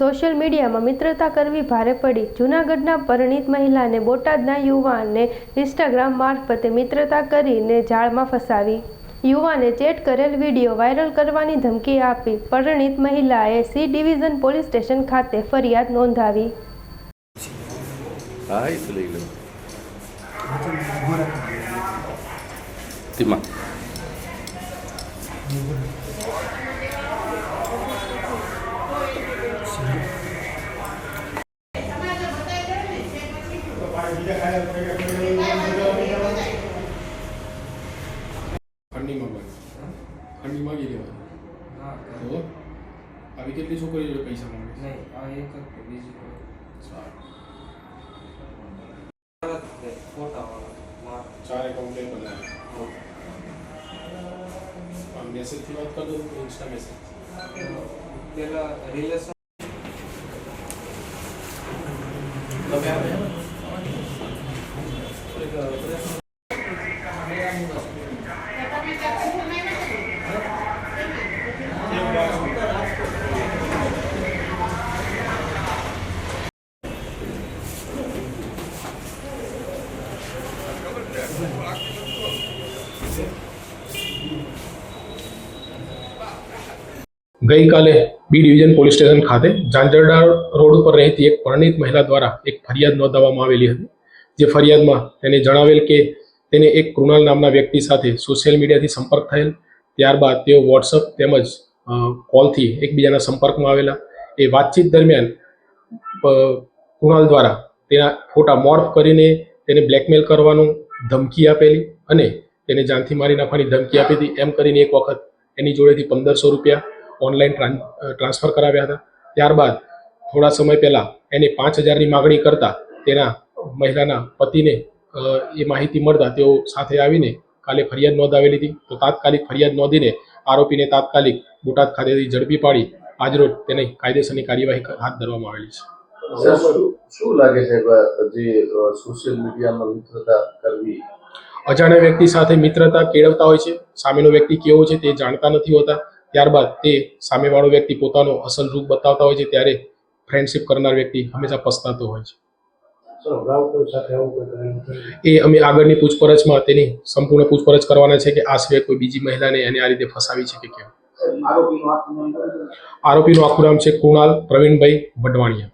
Social મીડિયામાં મિત્રતા કરવી ભારે પડી. જૂનાગઢના પરિણીત મહિલાને બોટાદના યુવાનને ઇન્સ્ટાગ્રામ મારફતે મિત્રતા કરીને જાળમાં ફસાવી. યુવાને ચેટ કરેલ વીડિયો વાયરલ કરવાની ધમકી આપી. પરિણીત મહિલાએ સી ડિવિઝન પોલીસ સ્ટેશન ખાતે ફરિયાદ નોંધાવી એ તો લઈ લો તેમાં ખંડી ખંડી માંગી લેવાની. તો આવી કેટલી છોકરીઓ જોડે પૈસા માંગે નહીં આ એક જ બીજી સારું. ચાર એકાઉન્ટ એ બનાવે. આમ મેસેજથી વાત ઇન્સ્ટા મેસેજ પેલા રિલેશન ગઈકાલે બી ડિવિઝન પોલીસ સ્ટેશન ખાતે ઝાંઝરડા રોડ ઉપર રહેતી એક પરિણીત મહિલા દ્વારા એક ફરિયાદ નોંધાવવામાં આવેલી હતી. જે ફરિયાદમાં તેને જણાવેલ કે તેને એક કૃણાલ નામના વ્યક્તિ સાથે સોશિયલ મીડિયાથી સંપર્ક થયેલ, ત્યારબાદ તેઓ વોટ્સઅપ તેમજ કોલથી એકબીજાના સંપર્કમાં આવેલા. એ વાતચીત દરમિયાન કૃણાલ દ્વારા તેના ફોટા મોર્ફ કરીને તેને બ્લેકમેલ કરવાનું ધમકી આપેલી અને તેને જાનથી મારી નાખવાની ધમકી આપી હતી. એમ કરીને એક વખત એની જોડેથી પંદરસો રૂપિયા ઓનલાઈન ટ્રાન્સફર કરાવ્યા હતા. ત્યારબાદ થોડા સમય પહેલાં એને પાંચ હજારની માગણી કરતા તેના મહિલાના પતિને એ માહિતી મળતા તેઓ સાથે આવીને કાલે ફરિયાદ નોંધાવેલી હતી. તો તાત્કાલિક ફરિયાદ નોંધીને આરોપીને તાત્કાલિક બોટાદ ખાતેથી ઝડપી પાડી. આજરોજ તેને કાયદેસરની કાર્યવાહી હાથ ધરવામાં આવેલી છે. શું લાગે છે જે સોશિયલ મીડિયામાં મિત્રતા કરવી? અજાણ્યા વ્યક્તિ સાથે મિત્રતા કેળવતા હોય છે. સામેનો વ્યક્તિ કેવો છે તે જાણતા નથી હોતા. ત્યારબાદ તે સામેવાળો વ્યક્તિ પોતાનો અસલ રૂપ બતાવતા હોય છે ત્યારે ફ્રેન્ડશિપ કરનાર વ્યક્તિ હંમેશા પસ્તાતો હોય છે? એ અમે આગળની પૂછપરછમાં તેની સંપૂર્ણ પૂછપરછ કરવાના છે કે આ સિવાય કોઈ બીજી મહિલાને એને આ રીતે ફસાવી છે કે કેમ? આરોપીનું આખું નામ છે કૃણાલ પ્રવીણભાઈ વઢવાણિયા.